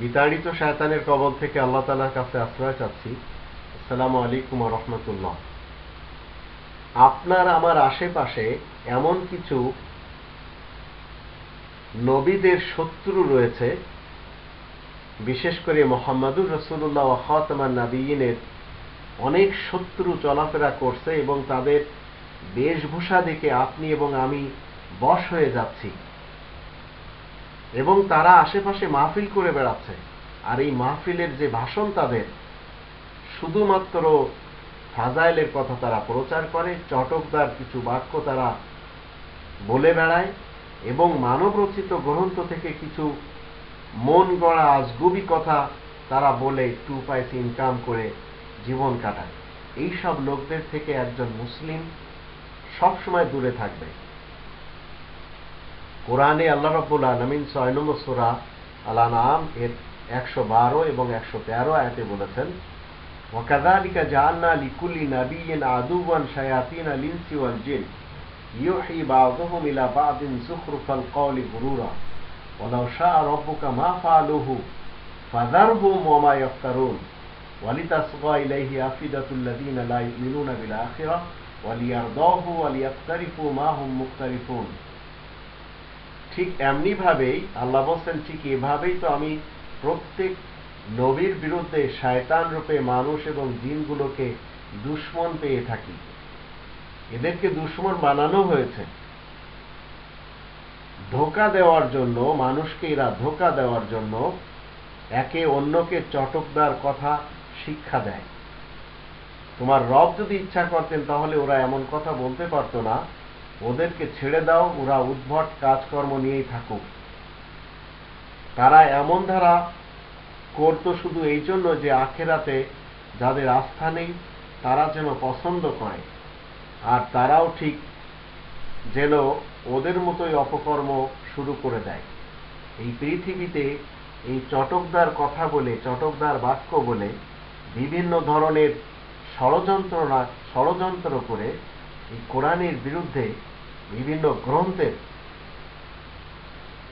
বিতাড়িত শায়তানের কবল থেকে আল্লাহ তালার কাছে আশ্রয় চাচ্ছি। আসসালামু আলাইকুম রহমতুল্লাহ। আপনার আমার আশেপাশে এমন কিছু নবীদের শত্রু রয়েছে, বিশেষ করে মোহাম্মদুর রসুল্লাহ খাতমান নাবিয়িনের অনেক শত্রু চলাফেরা করছে এবং তাদের বেশভূষা দেখে আপনি এবং আমি বশ হয়ে যাচ্ছি। এবং তারা আশেপাশে মাহফিল করে বেড়াচ্ছে। আর এই মাহফিলের যে ভাষণ তাদের, শুধুমাত্র ফাজাইলের কথা তারা প্রচার করে, চটকদার কিছু বাক্য তারা বলে বেড়ায়, এবং মানবরচিত গ্রন্থ থেকে কিছু মন গড়া আজগুবি কথা তারা বলে টু পয়সা ইনকাম করে জীবন কাটায়। এইসব লোকদের থেকে একজন মুসলিম সবসময় দূরে থাকবে। কোরআনে আল্লাহ রব্বুল আলমিন ছয় নম্বর সোরা আলা নাম এর একশো বারো এবং একশো তেরো আয়াতে বলেছেন وكذلك جعلنا لكل نبي عدوا شياطين الانس والجن يوحي بعضهم الى بعض زخرف القول غرورا ولو شاء ربك ما فعلوه فذرهم وما يفترون ولتصغى اليه افئده الذين لا يؤمنون بالاخره وليرضوه وليقترفوا ما هم مقترفون ঠিক এমনি ভাবেই আল্লাহ বলছেন, ঠিক এভাবেই তো আমি প্রত্যেক নবীর বিরুদ্ধে শায়তান রূপে মানুষ এবং জিনগুলোকে দুশ্মন পেয়ে থাকি। এদেরকে দুশ্মন বানানো হয়েছে। ধোকা দেওয়ার জন্য, মানুষকে এরা ধোকা দেওয়ার জন্য একে অন্যকে চটকদার কথা শিক্ষা দেয়। তোমার রব যদি ইচ্ছা করতেন, তাহলে ওরা এমন কথা বলতে পারতো না। ওদেরকে ছেড়ে দাও, ওরা উদ্ভট কাজকর্ম নিয়েই থাকুক। তারা এমন ধারা করতো শুধু এই জন্য যে আখেরাতে যাদের আস্থা নেই, তারা যেন পছন্দ করে, আর তারাও ঠিক যেন ওদের মতোই অপকর্ম শুরু করে দেয়। এই পৃথিবীতে এই চটকদার কথা বলে, চটকদার বাক্য বলে, বিভিন্ন ধরনের ষড়যন্ত্র ষড়যন্ত্র করে এই কোরআনের বিরুদ্ধে বিভিন্ন গ্রন্থের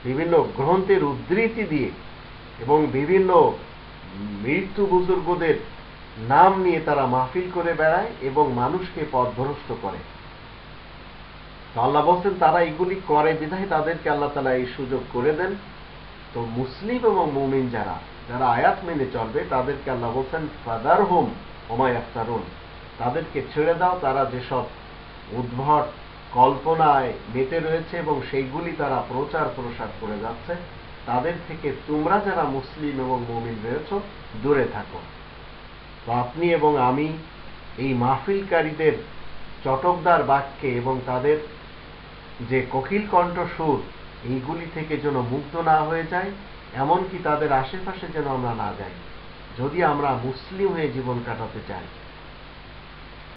বিভিন্ন গ্রন্থের উদ্ধৃতি দিয়ে এবং বিভিন্ন মৃত্যু বুজুর্গদের নাম নিয়ে তারা মাহফিল করে বেড়ায় এবং মানুষকে পথভ্রষ্ট করে। আল্লাহ বলছেন, তারা এগুলি করে, বিধায় তাদেরকে আল্লাহ তালা এই সুযোগ করে দেন। তো মুসলিম এবং মুমিন যারা যারা আয়াত মেনে চলবে, তাদেরকে আল্লাহ বলছেন ফাদার হোম ওমায় আফতারুন তাদেরকে ছেড়ে দাও, তারা যেসব উদ্ভট কল্পনায় মেতে রয়েছে এবং সেইগুলি তারা প্রচার প্রসার করে যাচ্ছে। তাদের থেকে তোমরা যারা মুসলিম এবং মমিন রয়েছ, দূরে থাকো। তো আপনি এবং আমি এই মাহফিলকারীদের চটকদার বাক্যে এবং তাদের যে কোকিল কণ্ঠ সুর, এইগুলি থেকে যেন মুগ্ধ না হয়ে যায়, এমনকি তাদের আশেপাশে যেন আমরা না যাই। যদি আমরা মুসলিম হয়ে জীবন কাটাতে চাই